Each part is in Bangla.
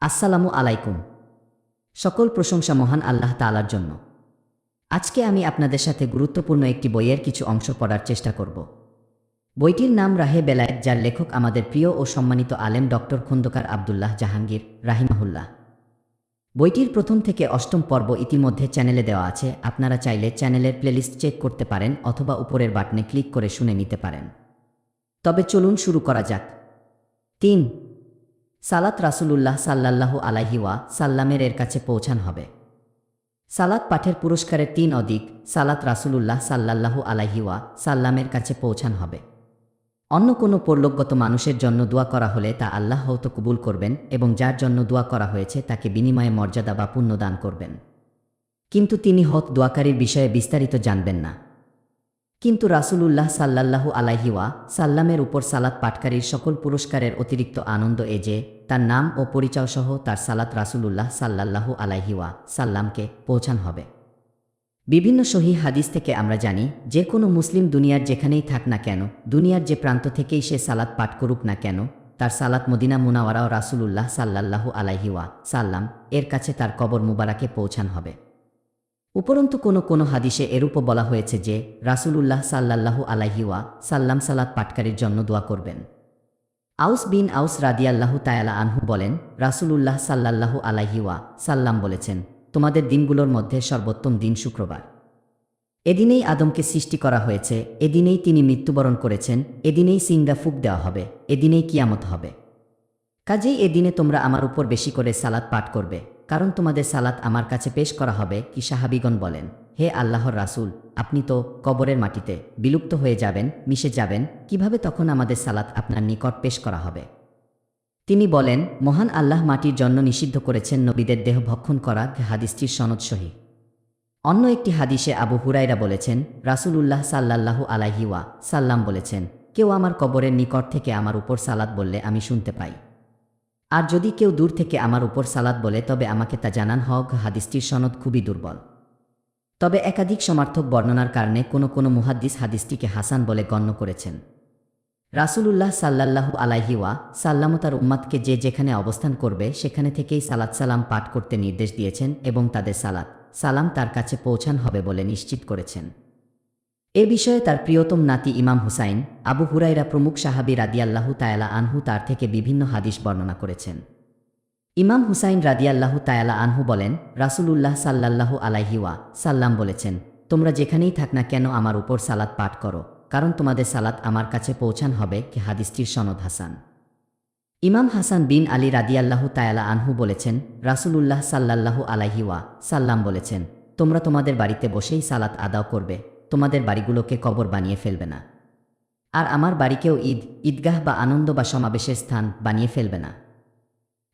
আসসালামু আলাইকুম। সকল প্রশংসা মহান আল্লাহ তালার জন্য। আজকে আমি আপনাদের সাথে গুরুত্বপূর্ণ একটি বইয়ের কিছু অংশ পড়ার চেষ্টা করব। বইটির নাম রাহে বেলায়েত, যার লেখক আমাদের প্রিয় ও সম্মানিত আলেম ডক্টর খন্দকার আবদুল্লাহ জাহাঙ্গীর, রাহিমাহুল্লাহ। বইটির প্রথম থেকে অষ্টম পর্ব ইতিমধ্যে চ্যানেলে দেওয়া আছে। আপনারা চাইলে চ্যানেলের প্লেলিস্ট চেক করতে পারেন অথবা উপরের বাটনে ক্লিক করে শুনে নিতে পারেন। তবে চলুন শুরু করা যাক। তিন সালাত রাসূলুল্লাহ সাল্লাল্লাহু আলাইহি ওয়া সাল্লামের এর কাছে পৌঁছান হবে। সালাত পাঠের পুরস্কারের তিন অধিক সালাত রাসূলুল্লাহ সাল্লাল্লাহু আলাইহি ওয়া সাল্লামের কাছে পৌঁছান হবে। অন্য কোনো পরলোকগত মানুষের জন্য দোয়া করা হলে তা আল্লাহ হয়তো কবুল করবেন এবং যার জন্য দোয়া করা হয়েছে তাকে বিনিময়ে মর্যাদা বা পুণ্য দান করবেন। কিন্তু তিনি হত দোয়াকারীর বিষয়ে বিস্তারিত জানবেন না। কিন্তু রাসূলুল্লাহ সাল্লাল্লাহু আলাইহি ওয়া সাল্লামের উপর সালাত পাটকারীর সকল পুরস্কারের অতিরিক্ত আনন্দ এ যে, তার নাম ও পরিচয় সহ তার সালাত রাসূলুল্লাহ সাল্লাল্লাহু আলাইহি ওয়া সাল্লামকে পৌঁছান হবে। বিভিন্ন সহি হাদিস থেকে আমরা জানি, যে কোনো মুসলিম দুনিয়ার যেখানেই থাক না কেন, দুনিয়ার যে প্রান্ত থেকেই সে সালাত পাঠ করুক না কেন, তার সালাত মদিনা মুনাওয়ারা ও রাসূলুল্লাহ সাল্লাল্লাহু আলাইহি ওয়া সাল্লাম এর কাছে তার কবর মুবারাকে পৌঁছান হবে। উপরন্তু কোনো কোনো হাদিসে এরূপও বলা হয়েছে যে, রাসূলুল্লাহ সাল্লাল্লাহু আলাইহি ওয়া সাল্লাম সালাত পাটকারীর জন্য দোয়া করবেন। আউস বিন আউস রাদিয়াল্লাহু তায়ালা আনহু বলেন, রাসূলুল্লাহ সাল্লাল্লাহু আলাইহি ওয়া সাল্লাম বলেছেন, তোমাদের দিনগুলোর মধ্যে সর্বোত্তম দিন শুক্রবার। এদিনেই আদমকে সৃষ্টি করা হয়েছে, এদিনেই তিনি মৃত্যুবরণ করেছেন, এদিনেই সিংদা ফুক দেওয়া হবে, এদিনেই কিয়ামত হবে। কাজেই এদিনে তোমরা আমার উপর বেশি করে সালাদ পাঠ করবে। কারণ তোমাদের সালাত আমার কাছে পেশ করা হবে, কি সাহাবিগণ বলেন। হে আল্লাহর রাসূল, আপনি তো কবরের মাটিতে বিলুপ্ত হয়ে যাবেন, মিশে যাবেন, কীভাবে তখন আমাদের সালাত আপনার নিকট পেশ করা হবে? তিনি বলেন, মহান আল্লাহ মাটির জন্য নিষিদ্ধ করেছেন নবীদের দেহ ভক্ষণ করা হাদিসটির সনদ সহি। অন্য একটি হাদিসে আবু হুরাইরা বলেছেন, রাসূলুল্লাহ সাল্লাল্লাহু আলাইহি ওয়া সাল্লাম বলেছেন, কেউ আমার কবরের নিকট থেকে আমার উপর সালাত বললে আমি শুনতে পাই। আর যদি কেউ দূর থেকে আমার উপর সালাত বলে, তবে আমাকে তা জানান হক, হাদিসটির সনদ খুবই দুর্বল। তবে একাধিক সমার্থক বর্ণনার কারণে কোনো কোনো মুহাদ্দিস হাদিসটিকে হাসান বলে গণ্য করেছেন। রাসূলুল্লাহ সাল্লাল্লাহু আলাইহি ওয়া সাল্লাম তার উম্মাদকে যে যেখানে অবস্থান করবে, সেখানে থেকেই সালাত সালাম পাঠ করতে নির্দেশ দিয়েছেন এবং তাদের সালাত সালাম তার কাছে পৌঁছান হবে বলে নিশ্চিত করেছেন। এ বিষয়ে তার প্রিয়তম নাতি ইমাম হুসাইন, আবু হুরাইরা প্রমুখ সাহাবি রাদিয়াল্লাহু তায়ালা আনহু তার থেকে বিভিন্ন হাদিস বর্ণনা করেছেন। ইমাম হুসাইন রাদিয়াল্লাহু তায়ালা আনহু বলেন, রাসূলুল্লাহ সাল্লাল্লাহু আলাইহি ওয়া সাল্লাম বলেছেন, তোমরা যেখানেই থাক না কেন আমার উপর সালাত পাঠ করো, কারণ তোমাদের সালাত আমার কাছে পৌঁছান হবে কি হাদিসটির সনদ হাসান। ইমাম হাসান বিন আলী রাদিয়াল্লাহু তায়ালা আনহু বলেছেন, রাসূলুল্লাহ সাল্লাল্লাহু আলাইহি ওয়া সাল্লাম বলেছেন, তোমরা তোমাদের বাড়িতে বসেই সালাত আদাও করবে তোমাদের বাড়িগুলোকে কবর বানিয়ে ফেলবে না। আর আমার বাড়িকেও ঈদ, ঈদগাহ বা আনন্দ বা সমাবেশের স্থান বানিয়ে ফেলবে না।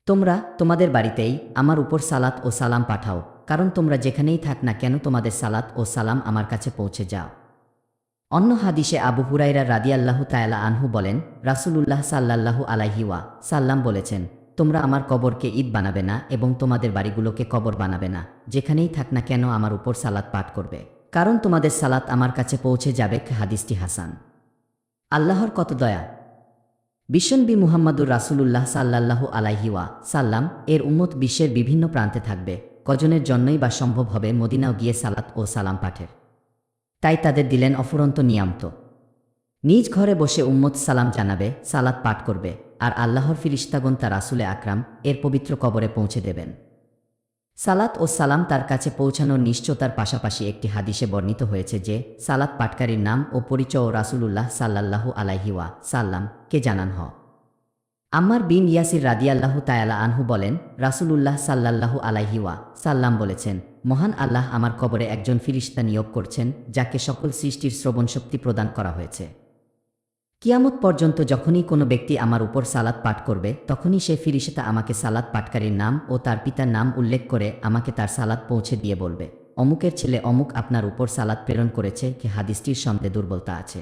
তোমরা তোমাদের বাড়িতেই আমার উপর সালাত ও সালাম পাঠাও, কারণ তোমরা যেখানেই থাক না কেন তোমাদের সালাত ও সালাম আমার কাছে পৌঁছে যাও। অন্য হাদিসে আবু হুরাইরা রাদিয়াল্লাহু তায়ালা আনহু বলেন, রাসূলুল্লাহ সাল্লাল্লাহু আলাইহি ওয়া সাল্লাম বলেছেন, তোমরা আমার কবরকে ঈদ বানাবে না এবং তোমাদের বাড়িগুলোকে কবর বানাবে না, যেখানেই থাক না কেন আমার উপর সালাত পাঠ করবে। কারণ তোমাদের সালাত আমার কাছে পৌঁছে যাবে, হাদিসটি হাসান। আল্লাহর কত দয়া। বিশ্বনবী মুহাম্মাদুর রাসূলুল্লাহ সাল্লাল্লাহু আলাইহি ওয়া সাল্লাম এর উম্মত বিশ্বের বিভিন্ন প্রান্তে থাকবে, কজনের জন্যই বা সম্ভব হবে মদিনাও গিয়ে সালাত ও সালাম পাঠের। তাই তাদের দিলেন অফুরন্ত নিয়ামত। নিজ ঘরে বসে উম্মত সালাম জানাবে, সালাত পাঠ করবে, আর আল্লাহর ফিরিস্তাগন তার রাসুলে আকরাম এর পবিত্র কবরে পৌঁছে দেবেন। সালাত ও সালাম তার কাছে পৌঁছানোর নিশ্চয়তার পাশাপাশি একটি হাদিসে বর্ণিত হয়েছে যে, সালাত পাটকারীর নাম ও পরিচয় রাসূলুল্লাহ সাল্লাল্লাহু আলাইহি ওয়া সাল্লাম। কে জানান হ? আম্মার বিন ইয়াসির রাদিয়াল্লাহু তায়ালা আনহু বলেন, রাসূলুল্লাহ সাল্লাল্লাহু আলাইহি ওয়া সাল্লাম বলেছেন, মহান আল্লাহ আমার কবরে একজন ফিরিস্তা নিয়োগ করছেন, যাকে সকল সৃষ্টির শ্রবণ শক্তি প্রদান করা হয়েছে। কিয়ামত পর্যন্ত যখনই কোনো ব্যক্তি আমার উপর সালাদ পাঠ করবে, তখনই সে ফিরিসেতা আমাকে সালাদ পাঠকারীর নাম ও তার পিতার নাম উল্লেখ করে আমাকে তার সালাদ পৌঁছে দিয়ে বলবে। অমুকের ছেলে অমুক আপনার উপর সালাদ প্রেরণ করেছে কি হাদিসটির সন্দেহ দুর্বলতা আছে।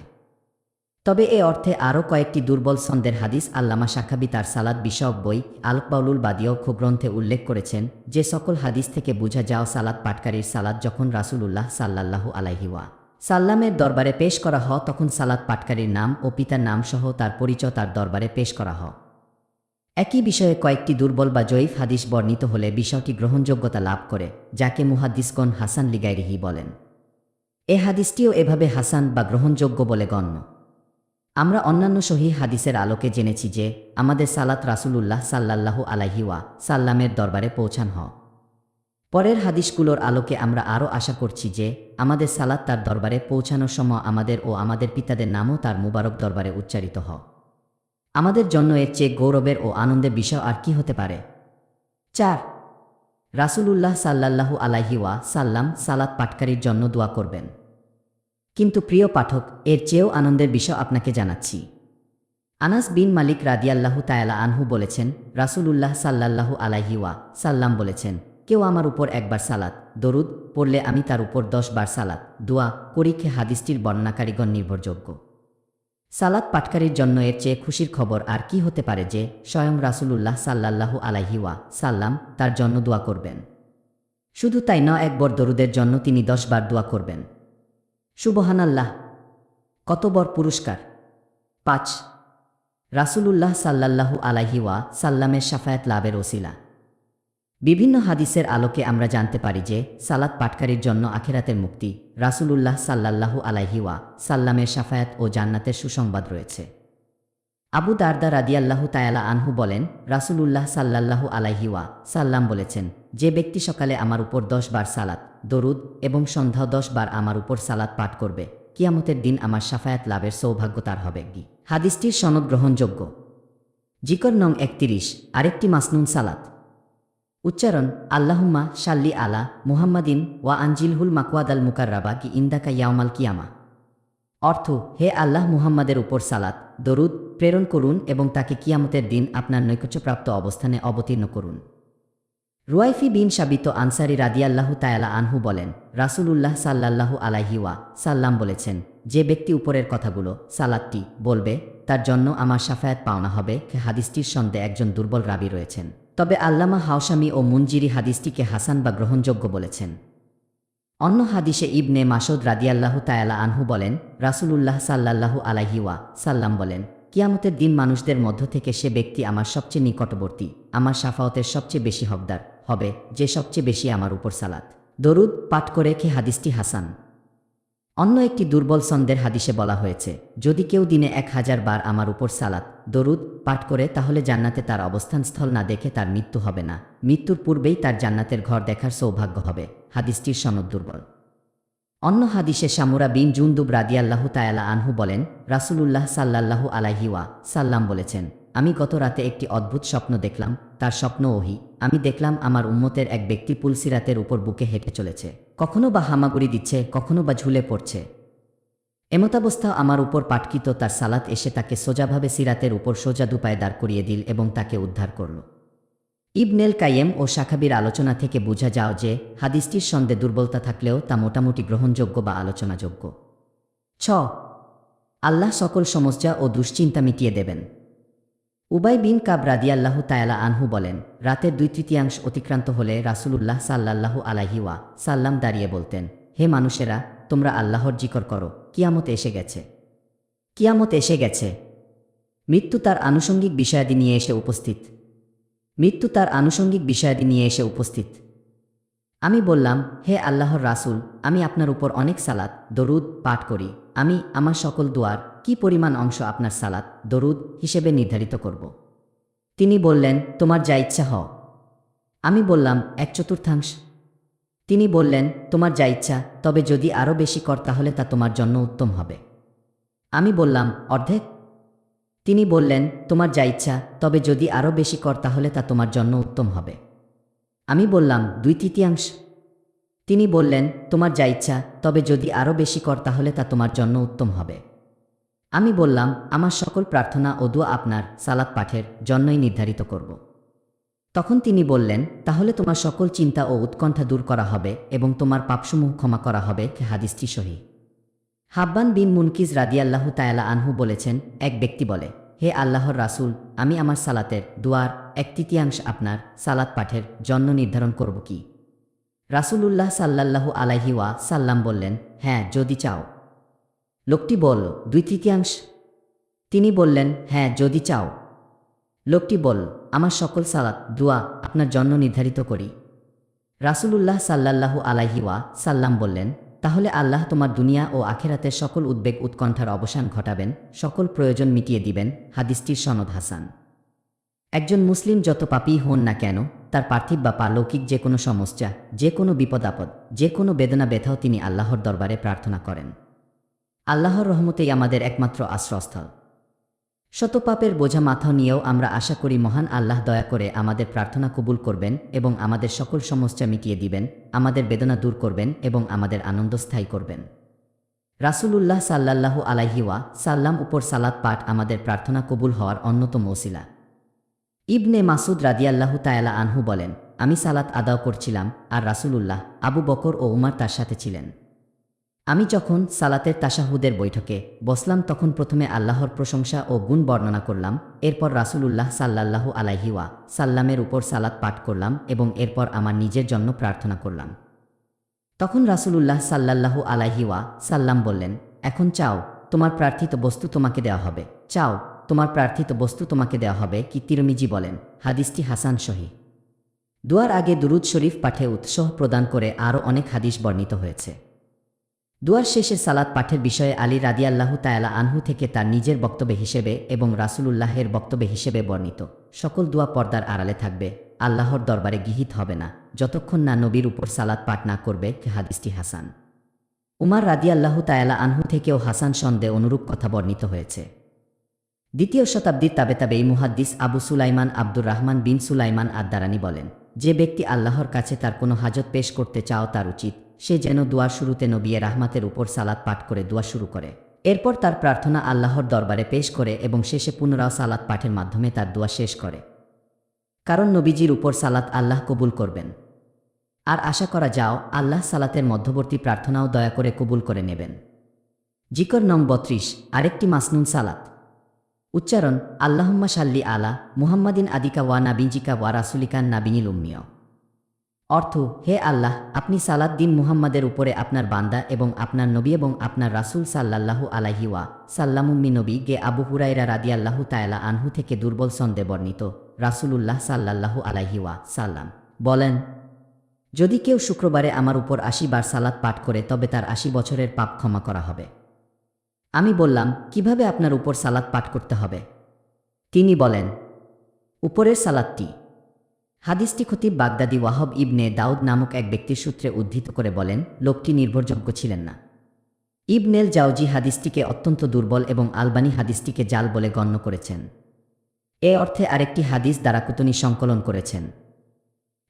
তবে এ অর্থে আরও কয়েকটি দুর্বল সন্দের হাদিস আল্লামা শাখাবি তার সালাদ বিষয়ক বই আলকবাউলুল বাদিয় গ্রন্থে উল্লেখ করেছেন, যে সকল হাদিস থেকে বোঝা যাও সালাদ পাটকারীর সালাদ যখন রাসূলুল্লাহ সাল্লাল্লাহু আলাইহিওয়া সাল্লামের দরবারে পেশ করা হ, তখন সালাদ পাটকারীর নাম ও পিতার নাম সহ তার পরিচয় তার দরবারে পেশ করা হ। একই বিষয়ে কয়েকটি দুর্বল বা জয়ীফ হাদিস বর্ণিত হলে বিষয়টি গ্রহণযোগ্যতা লাভ করে, যাকে মুহাদ্দিসকন হাসান লিগাইরিহি বলেন। এ হাদিসটিও এভাবে হাসান বা গ্রহণযোগ্য বলে গণ্য। আমরা অন্যান্য সহি হাদিসের আলোকে জেনেছি যে, আমাদের সালাত রাসূলুল্লাহ সাল্লাল্লাহু আলাইহি ওয়া সাল্লামের দরবারে পৌঁছান হ। পরের হাদিসগুলোর আলোকে আমরা আরও আশা করছি যে, আমাদের সালাত তার দরবারে পৌঁছানোর সময় আমাদের ও আমাদের পিতাদের নামও তার মুবারক দরবারে উচ্চারিত হ। আমাদের জন্য এর চেয়ে গৌরবের ও আনন্দের বিষয় আর কি হতে পারে? চার, রাসূলুল্লাহ সাল্লাল্লাহু আলাইহি ওয়া সাল্লাম সালাত পাটকারীর জন্য দোয়া করবেন। কিন্তু প্রিয় পাঠক, এর চেয়েও আনন্দের বিষয় আপনাকে জানাচ্ছি। আনাস বিন মালিক রাদিয়াল্লাহু তায়ালা আনহু বলেছেন, রাসূলুল্লাহ সাল্লাল্লাহু আলাইহি ওয়া সাল্লাম বলেছেন কেউ আমার উপর একবার সালাত, দরুদ পড়লে আমি তার উপর দশ বার সালাত, দোয়া করি খে হাদিসটির বর্ণনাকারীগণ নির্ভরযোগ্য। সালাত পাটকারীর জন্য এর চেয়ে খুশির খবর আর কি হতে পারে যে, স্বয়ং রাসূলুল্লাহ সাল্লাল্লাহু আলাইহি ওয়া সাল্লাম তার জন্য দোয়া করবেন। শুধু তাই ন, একবার দরুদের জন্য তিনি দশ বার দোয়া করবেন। সুবহানাল্লাহ। কত বড় পুরস্কার? পাঁচ। রাসূলুল্লাহ সাল্লাল্লাহু আলাইহি ওয়া সাল্লামের সাফায়াত লাভের ওসিলা। বিভিন্ন হাদিসের আলোকে আমরা জানতে পারি যে সালাত পাটকারীর জন্য আখেরাতের মুক্তি রাসূলুল্লাহ সাল্লাল্লাহু আলাইহি ওয়া সাল্লামের সাফায়াত ও জান্নাতের সুসংবাদ রয়েছে। আবু দারদা রাদিয়াল্লাহু তায়ালা আনহু বলেন, রাসূলুল্লাহ সাল্লাল্লাহু আলাইহি ওয়া সাল্লাম বলেছেন, যে ব্যক্তি সকালে আমার উপর দশ বার সালাত, দরুদ এবং সন্ধ্যা দশ বার আমার উপর সালাত পাঠ করবে, কিয়ামতের দিন আমার সাফায়াত লাভের সৌভাগ্য তার হবে। হাদিসটির সনদ গ্রহণযোগ্য। জিকর নং একত্রিশ, আরেকটি মাসনুন সালাত। উচ্চারণ, আল্লাহুম্মা শাল্লি আলা মুহাম্মাদিন ওয়া আঞ্জিলহুল মাকওয়াদ আল মুকাররাবা কি ইন্দাকা ইয়ামাল কিয়ামা। অর্থ, হে আল্লাহ মুহাম্মাদের উপর সালাত, দরুদ প্রেরণ করুন এবং তাকে কিয়ামতের দিন আপনার নৈকট্যপ্রাপ্ত অবস্থানে অবতীর্ণ করুন। রুয়াইফি বিন সাবিত আনসারি রাদিয়াল্লাহু তায়ালা আনহু বলেন, রাসূলুল্লাহ সাল্লাল্লাহু আলাইহি ওয়া সাল্লাম বলেছেন, যে ব্যক্তি উপরের কথাগুলো সালাদটি বলবে, তার জন্য আমার সাফায়াত পাওনা হবে হাদিসটির সন্দেহে একজন দুর্বল রাবি রয়েছেন। তবে আল্লামা হাওসামি ও মুঞ্জিরি হাদিসটিকে হাসান বা গ্রহণযোগ্য বলেছেন। অন্য হাদিসে ইবনে মাসুদ রাদিয়াল্লাহু তায়ালা আনহু বলেন, রাসূলুল্লাহ সাল্লাল্লাহু আলাইহি ওয়া সাল্লাম বলেন, কিয়ামতের দিন মানুষদের মধ্য থেকে সে ব্যক্তি আমার সবচেয়ে নিকটবর্তী, আমার সাফাওতের সবচেয়ে বেশি হকদার, হবে যে সবচেয়ে বেশি আমার উপর সালাত। দরুদ পাঠ করে খে হাদিসটি হাসান। অন্য একটি দুর্বল সন্দের হাদিসে বলা হয়েছে, যদি কেউ দিনে এক হাজার বার আমার উপর সালাত, দরুদ পাঠ করে, তাহলে জান্নাতে তার অবস্থানস্থল না দেখে তার মৃত্যু হবে না। মৃত্যুর পূর্বেই তার জান্নাতের ঘর দেখার সৌভাগ্য হবে। হাদিসটির সনদ দুর্বল। অন্য হাদিসে সামুরা বিন জুন্দুব রাদিয়াল্লাহু তায়ালা আনহু বলেন, রাসূলুল্লাহ সাল্লাল্লাহু আলাইহি ওয়া সাল্লাম বলেছেন, আমি গত রাতে একটি অদ্ভুত স্বপ্ন দেখলাম, তার স্বপ্ন ওহি। আমি দেখলাম আমার উম্মতের এক ব্যক্তি পুলসিরাতের উপর বুকে হেঁটে চলেছে। কখনো বা হামাগুড়ি দিচ্ছে, কখনো বা ঝুলে পড়ছে। এমতাবস্থা আমার উপর পাটকিত তার সালাত এসে তাকে সোজাভাবে সিরাতের উপর সোজা দুপায়ে দাঁড় করিয়ে দিল এবং তাকে উদ্ধার করল। ইবনেল কাইয়েম ও শাখাবির আলোচনা থেকে বোঝা যাও যে, হাদিসটির সন্দেহ দুর্বলতা থাকলেও তা মোটামুটি গ্রহণযোগ্য বা আলোচনাযোগ্য। ছ, আল্লাহ সকল সমস্যা ও দুশ্চিন্তা মিটিয়ে দেবেন। উবাই বিন কাব রাদিয়াল্লাহু তায়ালা আনহু বলেন, রাতের দুই তৃতীয়াংশ অতিক্রান্ত হলে রাসূলুল্লাহ সাল্লাল্লাহু আলাইহি ওয়া সাল্লাম দাঁড়িয়ে বলতেন, হে মানুষেরা, তোমরা আল্লাহর জিকর করো, কিয়ামত এসে গেছে। কিয়ামত এসে গেছে। মৃত্যু তার আনুষঙ্গিক বিষয়াদি নিয়ে এসে উপস্থিত। মৃত্যু তার আনুষঙ্গিক বিষয়াদি নিয়ে এসে উপস্থিত। আমি বললাম, হে আল্লাহর রাসূল, আমি আপনার উপর অনেক সালাত, দরুদ পাঠ করি। আমি আমার সকল দোয়ার কি পরিমাণ অংশ আপনার সালাত, দরুদ হিসেবে নির্ধারিত করব। তিনি বললেন, তোমার যা ইচ্ছা হ আমি বললাম, এক চতুর্থাংশ। তিনি বললেন, তোমার যা ইচ্ছা, তবে যদি আরও বেশি কর তাহলে তা তোমার জন্য উত্তম হবে। আমি বললাম, অর্ধেক? তিনি বললেন, তোমার যা ইচ্ছা, তবে যদি আরও বেশি কর তাহলে তা তোমার জন্য উত্তম হবে। আমি বললাম, দুই তৃতীয়াংশ? তিনি বললেন, তোমার যা ইচ্ছা, তবে যদি আরও বেশি কর, তাহলে তা তোমার জন্য উত্তম হবে। আমি বললাম, আমার সকল প্রার্থনা ও দোয়া আপনার সালাদ পাঠের জন্যই নির্ধারিত করব। তখন তিনি বললেন, তাহলে তোমার সকল চিন্তা ও উৎকণ্ঠা দূর করা হবে এবং তোমার পাপসমূহ ক্ষমা করা হবে হাদিসটি সহি। হাব্বান বিন মুনকিজ রাদিয়াল্লাহু তায়ালা আনহু বলেছেন, এক ব্যক্তি বলে, হে আল্লাহর রাসূল, আমি আমার সালাতের দুয়ার এক তৃতীয়াংশ আপনার সালাত পাঠের জন্য নির্ধারণ করব কি? রাসূলুল্লাহ সাল্লাল্লাহু আলাইহি ওয়া সাল্লাম বললেন হ্যাঁ যদি চাও। লোকটি বলল, দুই তৃতীয়াংশ। তিনি বললেন হ্যাঁ যদি চাও। লোকটি বল আমার সকল সালাত, দুয়া আপনার জন্য নির্ধারিত করি। রাসূলুল্লাহ সাল্লাল্লাহু আলাইহি ওয়া সাল্লাম বললেন, তাহলে আল্লাহ তোমার দুনিয়া ও আখেরাতের সকল উদ্বেগ উৎকণ্ঠার অবসান ঘটাবেন, সকল প্রয়োজন মিটিয়ে দিবেন। হাদিসটির সনদ হাসান। একজন মুসলিম যত পাপী হন না কেন তার পার্থিব বা পারলৌকিক যে কোনো সমস্যা, যে কোনো বিপদ আপদ, যে কোনো বেদনা ব্যথাও তিনি আল্লাহর দরবারে প্রার্থনা করেন। আল্লাহর রহমতেই আমাদের একমাত্র আশ্রয়স্থল। শত পাপের বোঝা মাথা নিয়েও আমরা আশা করি মহান আল্লাহ দয়া করে আমাদের প্রার্থনা কবুল করবেন এবং আমাদের সকল সমস্যা মিটিয়ে দিবেন, আমাদের বেদনা দূর করবেন এবং আমাদের আনন্দ স্থায়ী করবেন। রাসূলুল্লাহ সাল্লাল্লাহু আলাইহিওয়া সাল্লাম উপর সালাত পাঠ আমাদের প্রার্থনা কবুল হওয়ার অন্যতম ওসিলা। ইবনে মাসুদ রাদিয়াল্লাহু তায়ালা আনহু বলেন, আমি সালাত আদাও করছিলাম আর রাসূলুল্লাহ আবু বকর ও উমার তার সাথে ছিলেন। আমি যখন সালাতের তাশাহুদের বৈঠকে বসলাম, তখন প্রথমে আল্লাহর প্রশংসা ও গুণ বর্ণনা করলাম, এরপর রাসূলুল্লাহ সাল্লাল্লাহু আলাইহিওয়া সাল্লামের উপর সালাত পাঠ করলাম এবং এরপর আমার নিজের জন্য প্রার্থনা করলাম। তখন রাসূলুল্লাহ সাল্লাল্লাহু আলাইহিওয়া সাল্লাম বললেন, এখন চাও, তোমার প্রার্থিত বস্তু তোমাকে দেওয়া হবে। চাও তোমার প্রার্থিত বস্তু তোমাকে দেওয়া হবে, কি তিরমিজি বলেন। হাদিসটি হাসান সহি। দুয়ার আগে দুরুদ শরীফ পাঠে উৎসাহ প্রদান করে আরও অনেক হাদিস বর্ণিত হয়েছে। দুয়ার শেষে সালাদ পাঠের বিষয়ে আলী রাদিয়াল্লাহু তায়ালা আনহু থেকে তার নিজের বক্তব্য হিসেবে এবং রাসূলুল্লাহের বক্তব্য হিসেবে বর্ণিত। সকল দুয়া পর্দার আড়ালে থাকবে, আল্লাহর দরবারে গৃহীত হবে না। যতক্ষণ না নবীর উপর সালাদ পাঠ না করবে হাদিসটি হাসান। উমার রাদিয়াল্লাহু তায়ালা আনহু থেকেও হাসান সন্দেহ অনুরূপ কথা বর্ণিত হয়েছে। দ্বিতীয় শতাব্দীর তাবে তাবে এই মুহাদ্দিস আবু সুলাইমান আব্দুর রহমান বিন সুলাইমান আদ্দারানি বলেন, যে ব্যক্তি আল্লাহর কাছে তার কোনো হাজত পেশ করতে চাও তার উচিত, সে যেন দুয়ার শুরুতে নবিয়ে রাহমাতের উপর সালাত পাঠ করে দোয়া শুরু করে। এরপর তার প্রার্থনা আল্লাহর দরবারে পেশ করে এবং শেষে পুনরাও সালাত পাঠের মাধ্যমে তার দোয়া শেষ করে। কারণ নবীজির উপর সালাত আল্লাহ কবুল করবেন। আর আশা করা যাও, আল্লাহ সালাতের মধ্যবর্তী প্রার্থনাও দয়া করে কবুল করে নেবেন। জিকর নং বত্রিশ আরেকটি মাসনুন সালাত। উচ্চারণ, আল্লাহম্মা সাল্লি আলা মুহাম্মাদিন আদিকা ওয়া নাবিজিকা ওয়া রাসুলিকান নাবিনিল উম্মিয়। অর্থ, হে আল্লাহ, আপনি সালাদ দিন মুহাম্মাদের উপরে আপনার বান্দা এবং আপনার নবী এবং আপনার রাসূল সাল্লাল্লাহু আলাইহি ওয়া সাল্লামুম্মি নবী গে আবু হুরাইরা রাদিয়াল্লাহু তায়ালা আনহু থেকে দুর্বল সন্দে বর্ণিত রাসূলুল্লাহ সাল্লাল্লাহু আলাইহি ওয়া সাল্লাম। বলেন, যদি কেউ শুক্রবারে আমার উপর আশি বার সালাত পাঠ করে তবে তার আশি বছরের পাপ ক্ষমা করা হবে। আমি বললাম, কীভাবে আপনার উপর সালাত পাঠ করতে হবে? তিনি বলেন, উপরের সালাদটি। হাদিসটি খতিব বাগদাদি ওয়াহব ইবনে দাউদ নামক এক ব্যক্তির সূত্রে উদ্ধৃত করে বলেন, লোকটি নির্ভরযোগ্য ছিলেন না। ইবনেল জাউজি হাদিসটিকে অত্যন্ত দুর্বল এবং আলবানি হাদিসটিকে জাল বলে গণ্য করেছেন। এ অর্থে আরেকটি হাদিস দ্বারাকুতনি সংকলন করেছেন।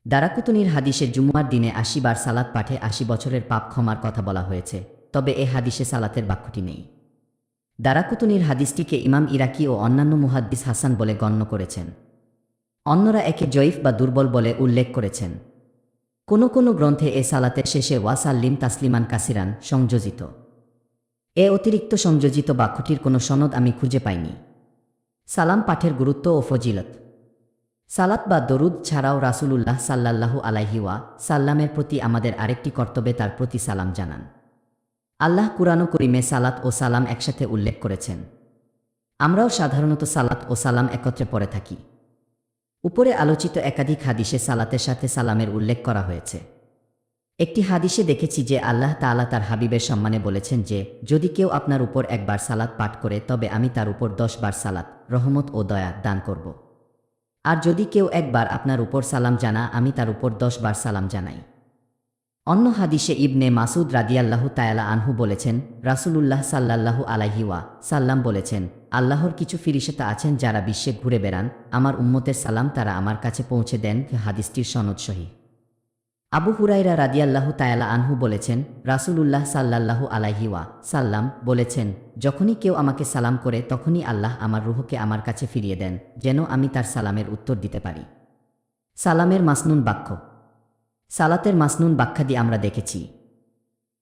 দ্বারাকুতনির হাদিসে জুম্মার দিনে আশি বার সালাত পাঠে আশি বছরের পাপ ক্ষমার কথা বলা হয়েছে, তবে এ হাদিসে সালাতের বাক্যটি নেই। দারাকুতুনির হাদিসটিকে ইমাম ইরাকি ও অন্যান্য মুহাদ্দিস হাসান বলে গণ্য করেছেন। অন্যরা একে জয়ীফ বা দুর্বল বলে উল্লেখ করেছেন। কোনো কোনো গ্রন্থে এ সালাতের শেষে ওয়াসাল্লিম তাসলিমান কাসিরান সংযোজিত। এ অতিরিক্ত সংযোজিত বাক্যটির কোনো সনদ আমি খুঁজে পাইনি। সালাম পাঠের গুরুত্ব ও ফজিলত। সালাত বা দরুদ ছাড়াও রাসূলুল্লাহ সাল্লাল্লাহু আলাইহিওয়া সাল্লামের প্রতি আমাদের আরেকটি কর্তব্যে তার প্রতি সালাম জানান। আল্লাহ কুরআন করিমে সালাত ও সালাম একসাথে উল্লেখ করেছেন। আমরাও সাধারণত সালাত ও সালাম একত্রে পড়ে থাকি। উপরে আলোচিত একাধিক হাদিসে সালাতের সাথে সালামের উল্লেখ করা হয়েছে। একটি হাদিসে দেখেছি যে আল্লাহ তাআলা তার হাবিবের সম্মানে বলেছেন যে, যদি কেউ আপনার উপর একবার সালাত পাঠ করে, তবে আমি তার উপর দশ বার সালাত, রহমত ও দয়া দান করব। আর যদি কেউ একবার আপনার উপর সালাম জানা আমি তার উপর দশ বার সালাম জানাই। অন্য হাদিসে ইবনে মাসুদ রাদিয়াল্লাহু তায়ালা আনহু বলেছেন, রাসূলুল্লাহ সাল্লাল্লাহু আলাইহি ওয়া সাল্লাম বলেছেন, আল্লাহর কিছু ফিরিশতা আছেন যারা বিশ্বে ঘুরে বেড়ান, আমার উম্মতের সালাম তারা আমার কাছে পৌঁছে দেন হাদিসটির সনদ সহি। আবু হুরাইরা রাদিয়াল্লাহু তায়ালা আনহু বলেছেন, রাসূলুল্লাহ সাল্লাল্লাহু আলাইহি ওয়া সাল্লাম বলেছেন, যখনই কেউ আমাকে সালাম করে, তখনই আল্লাহ আমার রুহকে আমার কাছে ফিরিয়ে দেন, যেন আমি তার সালামের উত্তর দিতে পারি। সালামের মাসনুন বাক্য। সালাতের মাসনুন ব্যাখ্যাদি আমরা দেখেছি।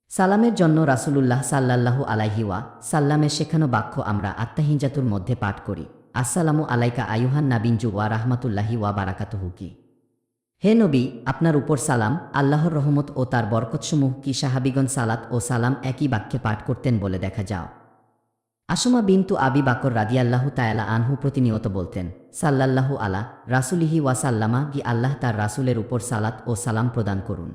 সালামের জন্য রাসূলুল্লাহ সাল্লাল্লাহু আলাইহি ওয়া সাল্লামের শেখানো বাক্য আমরা আত্মাহিজাতুর মধ্যে পাঠ করি। আসসালামু আলাইকা আয়ুহান নাবিনজু ওয়া রাহমাতুল্লাহি ওয়া বারাকাতুহু কি? হে নবী, আপনার উপর সালাম, আল্লাহর রহমত ও তার বরকতসমূহ কি সাহাবিগণ সালাত ও সালাম একই বাক্যে পাঠ করতেন বলে দেখা যাও। আসমা বিন্তু আবি বাকর রাদিয়াল্লাহু তায়ালা আনহু প্রতিনিয়ত বলতেন, সাল্লাল্লাহু আলা রাসুলিহি ওয়াসাল্লামা গি আল্লাহ তার রাসুলের উপর সালাত ও সালাম প্রদান করুন।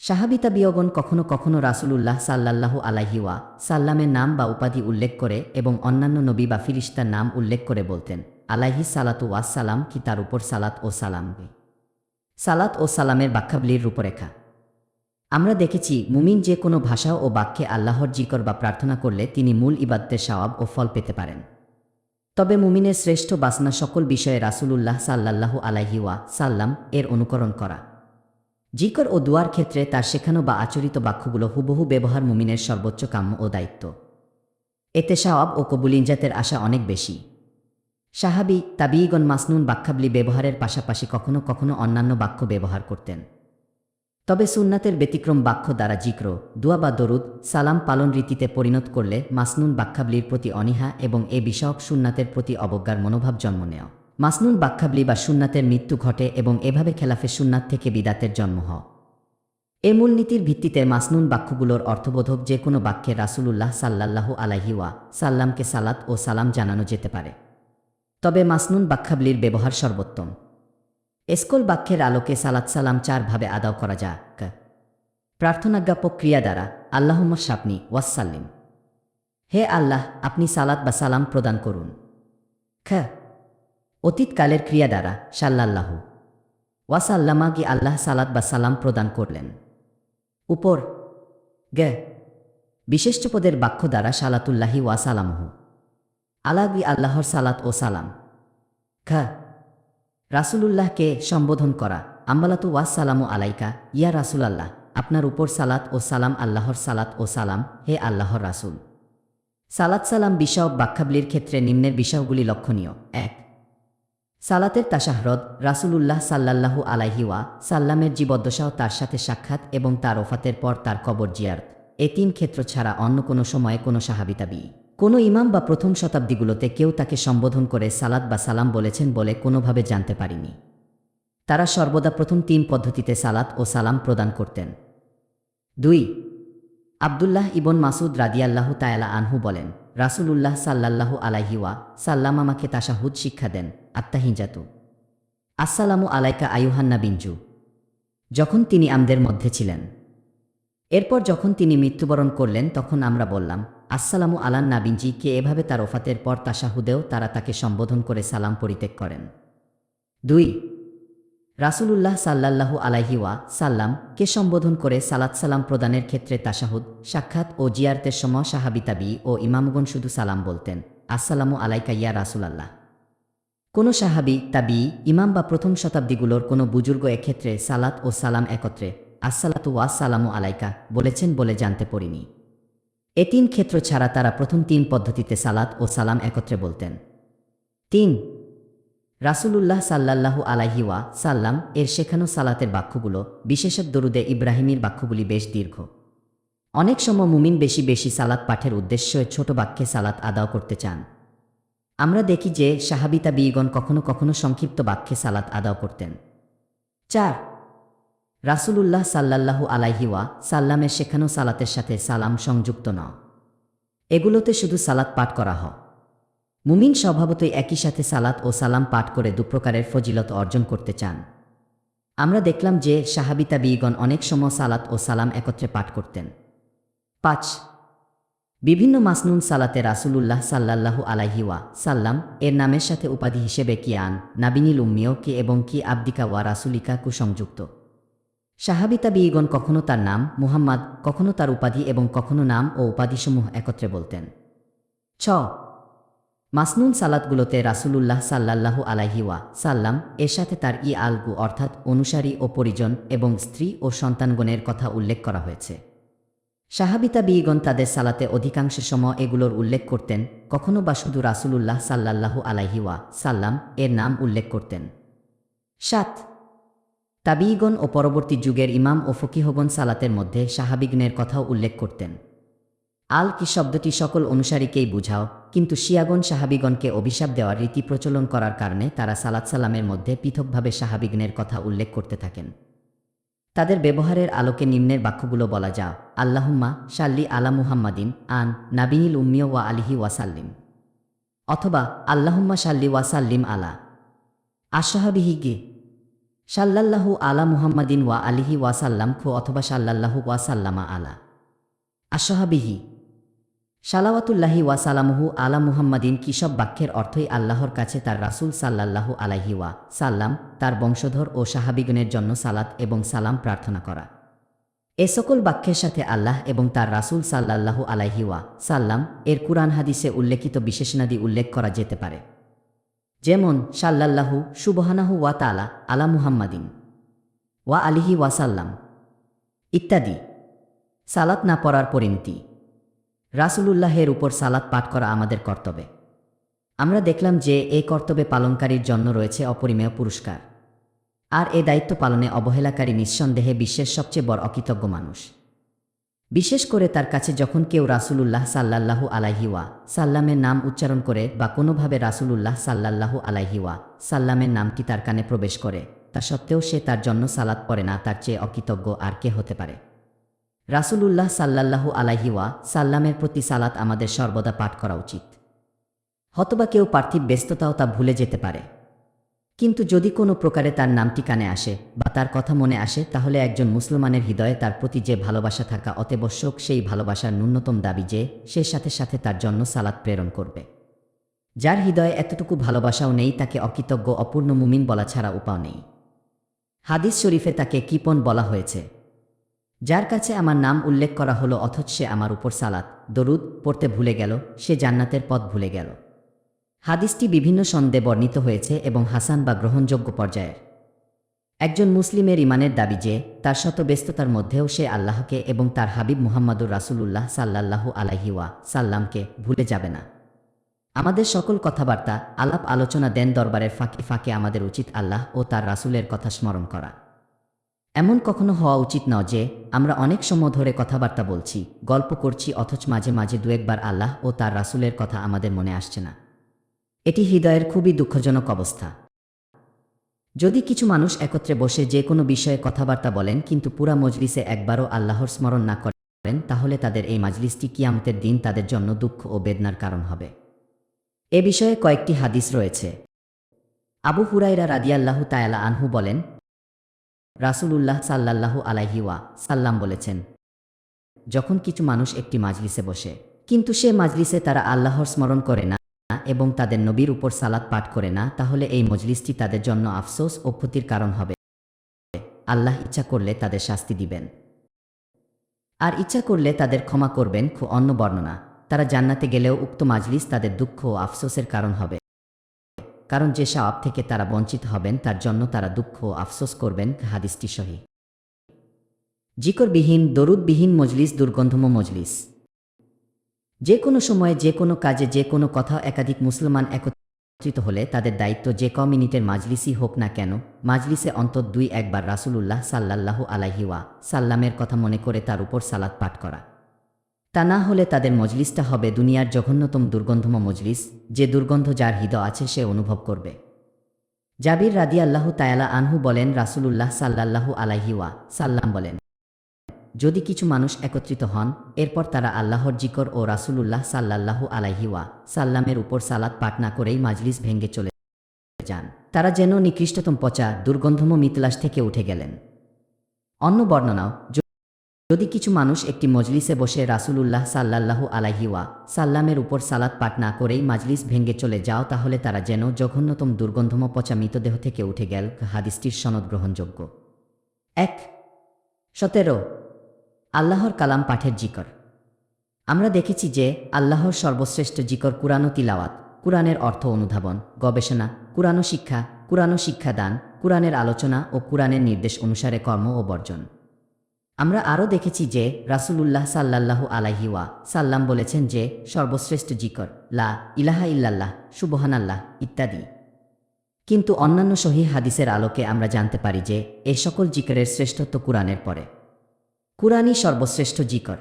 সাহাবিতা বিয়গণ কখনো কখনো রাসুলুল্লাহ সাল্লাল্লাহু আলাইহি ওয়া সাল্লামের নাম বা উপাধি উল্লেখ করে এবং অন্যান্য নবী বা ফিরিস্তার নাম উল্লেখ করে বলতেন, আলাইহি সালাতু ওয়াসালাম কি তার উপর সালাত ও সালাম সালাত ও সালামের ব্যাখ্যাবলির রূপরেখা। আমরা দেখেছি, মুমিন যে কোনো ভাষা ও বাক্যে আল্লাহর জিকর বা প্রার্থনা করলে তিনি মূল ইবাদ্দের সওয়াব ও ফল পেতে পারেন। তবে মুমিনের শ্রেষ্ঠ বাসনা সকল বিষয়ে রাসূলুল্লাহ সাল্লাল্লাহু আলাইহি ওয়া সাল্লাম এর অনুকরণ করা। জিকর ও দুয়ার ক্ষেত্রে তার শেখানো বা আচরিত বাক্যগুলো হুবহু ব্যবহার মুমিনের সর্বোচ্চ কাম্য ও দায়িত্ব। এতে সওয়াব ও কবুলিনজাতের আশা অনেক বেশি। সাহাবি তাবিগন মাসনুন বাক্যাবলী ব্যবহারের পাশাপাশি কখনো কখনো অন্যান্য বাক্য ব্যবহার করতেন। তবে সুন্নাতের ব্যতিক্রম বাক্য দ্বারা জিক্র, দুয়া বা দরুদ, সালাম পালন রীতিতে পরিণত করলে মাসনুন বাক্যাবলির প্রতি অনীহা এবং এ বিষয়ক সুন্নাতের প্রতি অবজ্ঞার মনোভাব জন্ম নেয়। মাসনুন বাক্যাবলি বা সুন্নাতের মৃত্যু ঘটে এবং এভাবে খেলাফে সুন্নাত থেকে বিদাতের জন্ম হয়। এ মূলনীতির ভিত্তিতে মাসনুন বাক্যগুলোর অর্থবোধক যে কোনো বাক্যে রাসূলুল্লাহ সাল্লাল্লাহু আলাইহি ওয়া সাল্লামকে সালাত ও সালাম জানানো যেতে পারে। তবে মাসনুন বাক্যাবলির ব্যবহার সর্বোত্তম। এসকল বাক্যের আলোকে সালাত সালাম চারভাবে আদাও করা যাক। প্রার্থনাজ্ঞাপক ক্রিয়া দ্বারা আল্লাহম্মদ সাপনি ওয়াসাল্লিম হে আল্লাহ, আপনি সালাত বা সালাম প্রদান করুন। খ, অতীতকালের ক্রিয়া দ্বারা সাল্লাল্লাহু। ওয়াসাল্লামা, গি আল্লাহ সালাত বা সালাম প্রদান করলেন। উপর, গে, বিশিষ্ট পদের বাক্য দ্বারা সালাতুল্লাহি ওয়াসালামহু। আলাগি আল্লাহর সালাত ও সালাম। খা রাসূলুল্লাহকে সম্বোধন করা। আম্বালাতু ওয়াসালামু আলাইকা, ইয়া রাসূলাল্লাহ, আপনার উপর সালাত ও সালাম আল্লাহর সালাত ও সালাম, হে আল্লাহর রাসূল। সালাত সালাম বিষয়ক বাক্যাবলির ক্ষেত্রে নিম্নের বিষয়গুলি লক্ষণীয়। এক, সালাতের তাসাহরদ রাসূলুল্লাহ সাল্লাল্লাহু আলাইহি ওয়া সাল্লামের জীবদ্দশাও তার সাথে সাক্ষাৎ এবং তার ওফাতের পর তার কবর জিয়ারত। এ তিন ক্ষেত্র ছাড়া অন্য কোনো সময়ে কোনো সাহাবিতাবি কোনো ইমাম বা প্রথম শতাব্দীগুলোতে কেউ তাকে সম্বোধন করে সালাত বা সালাম বলেছেন বলে কোনোভাবে জানতে পারিনি। তারা সর্বদা প্রথম তিন পদ্ধতিতে সালাত ও সালাম প্রদান করতেন। দুই, আবদুল্লাহ ইবন মাসুদ রাদিয়াল্লাহু তায়ালা আনহু বলেন, রাসূলুল্লাহ সাল্লাল্লাহু আলাইহি ওয়া সাল্লাম আমাকে তাশাহুদ শিক্ষা দেন আত্মাহিজাতু আসসালামু আলাইকা আয়ুহান্না বিঞ্জু যখন তিনি আমদের মধ্যে ছিলেন। এরপর যখন তিনি মৃত্যুবরণ করলেন, তখন আমরা বললাম আসসালামু আলান নাবিনজি, কে এভাবে তার ওফাতের পর তাশাহুদেও তারা তাকে সম্বোধন করে সালাম পরিত্যাগ করেন। দুই, রাসূলুল্লাহ সাল্লাল্লাহু আলাইহি ওয়া সাল্লাম কে সম্বোধন করে সালাত সালাম প্রদানের ক্ষেত্রে তাশাহুদ, সাক্ষাৎ ও জিয়ারতের সময় সাহাবিতাবি ও ইমামগণ শুধু সালাম বলতেন, আসসালামু আলাইকা ইয়া রাসূলাল্লাহ। কোনো সাহাবি, তাবি, ইমাম বা প্রথম শতাব্দীগুলোর কোনো বুজুর্গ এক্ষেত্রে সালাত ও সালাম একত্রে, আসসালাতু ওয়াসালামু আলাইকা, বলেছেন বলে জানতে পড়িনি এ তিন ক্ষেত্র ছাড়া তারা প্রথম তিন পদ্ধতিতে সালাত ও সালাম একত্রে বলতেন। তিন, রাসূলুল্লাহ সাল্লাল্লাহু আলাইহি ওয়া সাল্লাম এর শেখানো সালাতের বাক্যগুলো, বিশেষত দরুদে ইব্রাহিমের বাক্যগুলি বেশ দীর্ঘ। অনেক সময় মুমিন বেশি বেশি সালাত পাঠের উদ্দেশ্যে ছোট বাক্যে সালাত আদাও করতে চান। আমরা দেখি যে সাহাবিতা বিগণ কখনো কখনো সংক্ষিপ্ত বাক্যে সালাত আদাও করতেন। চার রাসূলুল্লাহ সাল্লাল্লাহু আলাইহি ওয়া সাল্লামের শেখানো সালাতের সাথে সালাম সংযুক্ত ন এগুলোতে শুধু সালাত পাঠ করা হয়। মুমিন স্বভাবতই একই সাথে সালাত ও সালাম পাঠ করে দুপ্রকারের ফজিলত অর্জন করতে চান। আমরা দেখলাম যে সাহাবিতা বিগণ অনেক সময় সালাত ও সালাম একত্রে পাঠ করতেন। পাঁচ, বিভিন্ন মাসনুন সালাতে রাসূলুল্লাহ সাল্লাল্লাহু আলাইহি ওয়া সাল্লাম এর নামের সাথে উপাধি হিসেবে কিয়ান, নাবিনীল উম্মিয় কি এবং কি আব্দিকা ওয়া রাসুলিকা কু সংযুক্ত সাহাবিতা বিগণ কখনো তার নাম, মুহাম্মদ, কখনো তার উপাধি এবং কখনো নাম ও উপাধিসমূহ একত্রে বলতেন। ছ। মাসনুন সালাতগুলোতে রাসূলুল্লাহ সাল্লাল্লাহু আলাইহি ওয়া সাল্লাম এর সাথে তার ই আলগু অর্থাৎ অনুসারী ও পরিজন এবং স্ত্রী ও সন্তানগণের কথা উল্লেখ করা হয়েছে। সাহাবিতা বিগণ তাদের সালাতে অধিকাংশ সময় এগুলোর উল্লেখ করতেন, কখনো বা শুধু রাসূলুল্লাহ সাল্লাল্লাহু আলাইহি ওয়া সাল্লাম এর নাম উল্লেখ করতেন। সাত। তাবিগণ ও পরবর্তী যুগের ইমাম ও ফকিহগণ সালাতের মধ্যে সাহাবিগণের কথাও উল্লেখ করতেন। আল কি শব্দটি সকল অনুসারীকেই বুঝাও, কিন্তু শিয়াগণ সাহাবিগণকে অভিশাপ দেওয়ার রীতি প্রচলন করার কারণে তারা সালাত সালামের মধ্যে পৃথকভাবে সাহাবিগণের কথা উল্লেখ করতে থাকেন। তাদের ব্যবহারের আলোকে নিম্নের বাক্যগুলো বলা যাও, আল্লাহুম্মা শাল্লি আলা মুহাম্মাদিন আন নাবিনীল উম্মিয় ওয়া আলিহি ওয়াসাল্লিম অথবা আল্লাহুম্মা শাল্লি ওয়াসাল্লিম আলা। আশাহাবিহি গে সাল্লাল্লাহু আলা মুহাম্মাদিন ওয়া আলিহি ওয়াসাল্লাম খু অথবা সাল্লাল্লাহু ওয়াসাল্লামা আলা আশাহাবিহি। সালাওয়াতুল্লাহি ওয়াসালামুহু আলা মুহাম্মাদিন কি সব বাক্যের অর্থই আল্লাহর কাছে তার রাসূল সাল্লাল্লাহু আলাইহি ওয়া সাল্লাম, তার বংশধর ও সাহাবিগণের জন্য সালাত এবং সালাম প্রার্থনা করা। এ সকল বাক্যের সাথে আল্লাহ এবং তার রাসূল সাল্লাল্লাহু আলাইহি ওয়া সাল্লাম, এর কুরআন হাদিসে উল্লেখিত বিশেষণাদি উল্লেখ করা যেতে পারে। যেমন, সাল্লাল্লাহু সুবহানাহু ওয়া তাআলা আলা মুহাম্মাদিন ওয়া আলিহি ওয়াসাল্লাম ইত্যাদি। সালাত না পড়ার পরিণতি রাসূলুল্লাহের উপর সালাত পাঠ করা আমাদের কর্তব্য। আমরা দেখলাম যে এই কর্তব্যে পালনকারীর জন্য রয়েছে অপরিমেয় পুরস্কার। আর এ দায়িত্ব পালনে অবহেলাকারী নিঃসন্দেহে বিশ্বের সবচেয়ে বড় অকৃতজ্ঞ মানুষ। বিশেষ করে তার কাছে যখন কেউ রাসূলুল্লাহ সাল্লাল্লাহু আলাইহিওয়া সাল্লামের নাম উচ্চারণ করে বা কোনোভাবে রাসূলুল্লাহ সাল্লাল্লাহু আলাইহিওয়া সাল্লামের নামটি তার কানে প্রবেশ করে, তা সত্ত্বেও সে তার জন্য সালাত পড়ে না, তার চেয়ে অকৃতজ্ঞ আর কে হতে পারে? রাসূলুল্লাহ সাল্লাল্লাহু আলাইহিওয়া সাল্লামের প্রতি সালাত আমাদের সর্বদা পাঠ করা উচিত। হতবা কেউ পার্থিব ব্যস্ততাও তা ভুলে যেতে পারে। কিন্তু যদি কোনো প্রকারে তার নামটি কানে আসে বা তার কথা মনে আসে, তাহলে একজন মুসলমানের হৃদয়ে তার প্রতি যে ভালোবাসা থাকা অত্যাবশ্যক সেই ভালোবাসার ন্যূনতম দাবি যে সে সাথে সাথে তার জন্য সালাত প্রেরণ করবে। যার হৃদয়ে এতটুকু ভালোবাসাও নেই, তাকে অকৃতজ্ঞ, অপূর্ণ মুমিন বলা ছাড়া উপায় নেই। হাদিস শরীফে তাকে কিপন বলা হয়েছে, যার কাছে আমার নাম উল্লেখ করা হলো, অথচ সে আমার উপর সালাত, দরুদ পড়তে ভুলে গেল, সে জান্নাতের পথ ভুলে গেল। হাদিসটি বিভিন্ন সন্দে বর্ণিত হয়েছে এবং হাসান বা গ্রহণযোগ্য পর্যায়ের। একজন মুসলিমের ইমানের দাবি যে, তার শত ব্যস্ততার মধ্যেও সে আল্লাহকে এবং তার হাবিব মুহাম্মাদুর রাসূলুল্লাহ সাল্লাল্লাহু আলাইহিওয়া সাল্লামকে ভুলে যাবে না। আমাদের সকল কথাবার্তা, আলাপ আলোচনা দেন দরবারের ফাঁকে ফাঁকে আমাদের উচিত আল্লাহ ও তার রাসূলের কথা স্মরণ করা। এমন কখনো হওয়া উচিত নয় যে, আমরা অনেক সময় ধরে কথাবার্তা বলছি, গল্প করছি অথচ মাঝে মাঝে দু একবার আল্লাহ ও তার রাসুলের কথা আমাদের মনে আসছে না। এটি হৃদয়ের খুবই দুঃখজনক অবস্থা। যদি কিছু মানুষ একত্রে বসে যে কোনো বিষয়ে কথাবার্তা বলেন, কিন্তু পুরা মজলিসে একবারও আল্লাহর স্মরণ না করেন, তাহলে তাদের এই মাজলিসটি কিয়ামতের দিন তাদের জন্য দুঃখ ও বেদনার কারণ হবে। এ বিষয়ে কয়েকটি হাদিস রয়েছে। আবু হুরাইরা রাদিয়াল্লাহু তায়ালা আনহু বলেন, রাসূলুল্লাহ সাল্লাল্লাহু আলাইহি ওয়া সাল্লাম বলেছেন, যখন কিছু মানুষ একটি মাজলিসে বসে, কিন্তু সে মাজলিসে তারা আল্লাহর স্মরণ করে না এবং তাদের নবীর উপর সালাত পাঠ করে না, তাহলে এই মজলিসটি তাদের জন্য আফসোস ও ক্ষতির কারণ হবে। আল্লাহ ইচ্ছা করলে তাদের শাস্তি দিবেন। আর ইচ্ছা করলে তাদের ক্ষমা করবেন খু অন্য বর্ণনা। তারা জান্নাতে গেলেও উক্ত মাজলিস তাদের দুঃখ ও আফসোসের কারণ হবে। কারণ যে সওয়াব থেকে তারা বঞ্চিত হবেন, তার জন্য তারা দুঃখ ও আফসোস করবেন, হাদিসটি সহি। জিকরবিহীন, দরুদবিহীন মজলিস দুর্গন্ধম মজলিস। যে কোনো সময়ে যে কোনো কাজে যে কোনো কথা একাধিক মুসলমান একত্রিত হলে তাদের দায়িত্ব যে ক মিনিটের মাজলিসই হোক না কেন, মাজলিসে অন্তত দুই একবার রাসূলুল্লাহ সাল্লাল্লাহু আলাইহিওয়া সাল্লামের কথা মনে করে তার উপর সালাত পাঠ করা। তা না হলে তাদের মজলিসটা হবে দুনিয়ার জঘন্যতম দুর্গন্ধম মজলিস, যে দুর্গন্ধ যার হৃদয় আছে সে অনুভব করবে। জাবির রাদি আল্লাহ তায়ালা আনহু বলেন, রাসূলুল্লাহ সাল্লাল্লাহু আলাইহিওয়া সাল্লাম বলেন যদি কিছু মানুষ একত্রিত হন, এরপর তারা আল্লাহর জিকর ও রাসূলুল্লাহ সাল্লাল্লাহু আলাইহিওয়া সাল্লামের উপর সালাত পাঠ না করেই মাজলিস ভেঙ্গে চলে যান। তারা যেন নিকৃষ্টতম পচা, দুর্গন্ধম মিতলাস থেকে উঠে গেলেন। অন্য বর্ণনাও, যদি কিছু মানুষ একটি মজলিসে বসে রাসূলুল্লাহ সাল্লাল্লাহু আলাইহিওয়া সাল্লামের উপর সালাত পাঠ না করেই মাজলিস ভেঙ্গে চলে যাও, তাহলে তারা যেন জঘন্যতম দুর্গন্ধম পচা মৃতদেহ থেকে উঠে গেল, হাদিসটির সনদ গ্রহণযোগ্য। এক, সতেরো আল্লাহর কালাম পাঠের জিকর। আমরা দেখেছি যে আল্লাহর সর্বশ্রেষ্ঠ জিকর কুরআন ও তিলাওয়াত, কুরআনের অর্থ অনুধাবন, গবেষণা, কুরআন ও শিক্ষা, কুরআন ও শিক্ষাদান, কুরআনের আলোচনা ও কুরআনের নির্দেশ অনুসারে কর্ম ও বর্জন। আমরা আরও দেখেছি যে রাসূলুল্লাহ সাল্লাল্লাহু আলাইহিওয়া সাল্লাম বলেছেন যে সর্বশ্রেষ্ঠ জিকর, লা ইলাহা ইল্লাল্লাহ, সুবহানাল্লাহ, ইত্যাদি। কিন্তু অন্যান্য সহি হাদিসের আলোকে আমরা জানতে পারি যে এই সকল জিকরের শ্রেষ্ঠত্ব কুরআনের পরে। কুরআনই সর্বশ্রেষ্ঠ জিকর।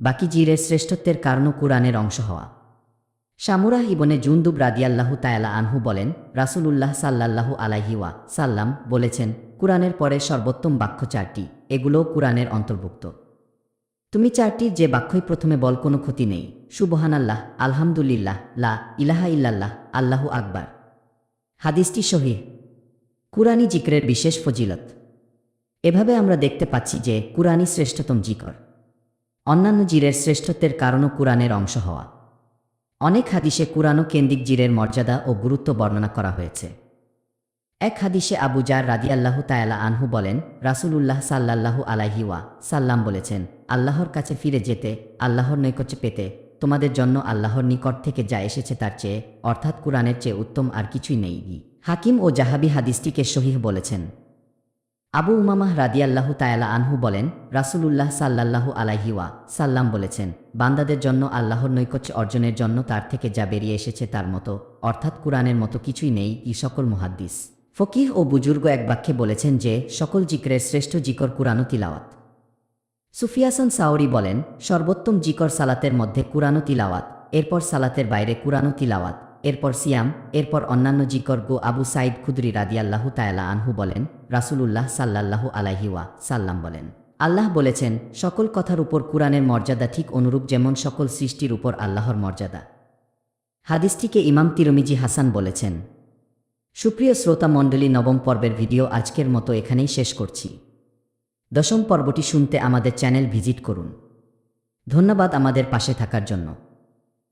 বাকি জিরের শ্রেষ্ঠত্বের কারণও কুরআনের অংশ হওয়া। শামুরাহ ইবনে জুন্দুব রাদিয়াল্লাহু তায়ালা আনহু বলেন, রাসূলুল্লাহ সাল্লাল্লাহু আলাইহিওয়া সাল্লাম বলেছেন, কুরআনের পরে সর্বোত্তম বাক্য চারটি, এগুলোও কুরআনের অন্তর্ভুক্ত। তুমি চারটির যে বাক্যই প্রথমে বল, কোনো ক্ষতি নেই। সুবহান আল্লাহ আলহামদুলিল্লাহ, লা ইলাহা ইল্লাল্লাহ, আল্লাহু আকবার। হাদিসটি সহি কুরআনী জিক্রের বিশেষ ফজিলত। এভাবে আমরা দেখতে পাচ্ছি যে কুরআনই শ্রেষ্ঠতম জিকর। অন্যান্য জিরের শ্রেষ্ঠত্বের কারণও কুরআনের অংশ হওয়া। অনেক হাদিসে কুরআনও কেন্দ্রিক জিরের মর্যাদা ও গুরুত্ব বর্ণনা করা হয়েছে। এক হাদিসে আবু জার রাদিয়াল্লাহু তায়ালা আনহু বলেন, রাসূলুল্লাহ সাল্লাল্লাহু আলাইহি ওয়া সাল্লাম বলেছেন, আল্লাহর কাছে ফিরে যেতে, আল্লাহর নৈকট্য পেতে, তোমাদের জন্য আল্লাহর নিকট থেকে যা এসেছে তার চেয়ে, অর্থাৎ কুরআনের চেয়ে উত্তম আর কিছুই নেই। হাকিম ও জাহাবি হাদিসটিকে সহিহ বলেছেন আবু উমামাহ রাদিয়াল্লাহু তায়ালা আনহু বলেন, রাসূলুল্লাহ সাল্লাল্লাহু আলাইহি ওয়া সাল্লাম বলেছেন, বান্দাদের জন্য আল্লাহর নৈকট্য অর্জনের জন্য তার থেকে যা বেরিয়ে এসেছে তার মতো, অর্থাৎ কুরআনের মতো কিছুই নেই ই সকল মুহাদ্দিস। ফকিহ ও বুজুর্গ এক বাক্যে বলেছেন যে, সকল জিকরের শ্রেষ্ঠ জিকর কুরআন তিলাওয়াত। সুফিয়াসান সাওরি বলেন, সর্বোত্তম জিকর সালাতের মধ্যে কুরআন তিলাওয়াত, এরপর সালাতের বাইরে কুরআন তিলাওয়াত। এরপর সিয়াম, এরপর অন্যান্য জিকর গো আবু সাইদ খুদরি রাদিয়াল্লাহু তায়ালা আনহু বলেন, রাসূলুল্লাহ সাল্লাল্লাহু আলাইহি ওয়া সাল্লাম বলেন, আল্লাহ বলেছেন, সকল কথার উপর কুরআনের মর্যাদা ঠিক অনুরূপ যেমন সকল সৃষ্টির উপর আল্লাহর মর্যাদা। হাদিসটিকে ইমাম তিরমিজি হাসান বলেছেন। সুপ্রিয় শ্রোতা মণ্ডলী, নবম পর্বের ভিডিও আজকের মতো এখানেই শেষ করছি। দশম পর্বটি শুনতে আমাদের চ্যানেল ভিজিট করুন। ধন্যবাদ আমাদের পাশে থাকার জন্য।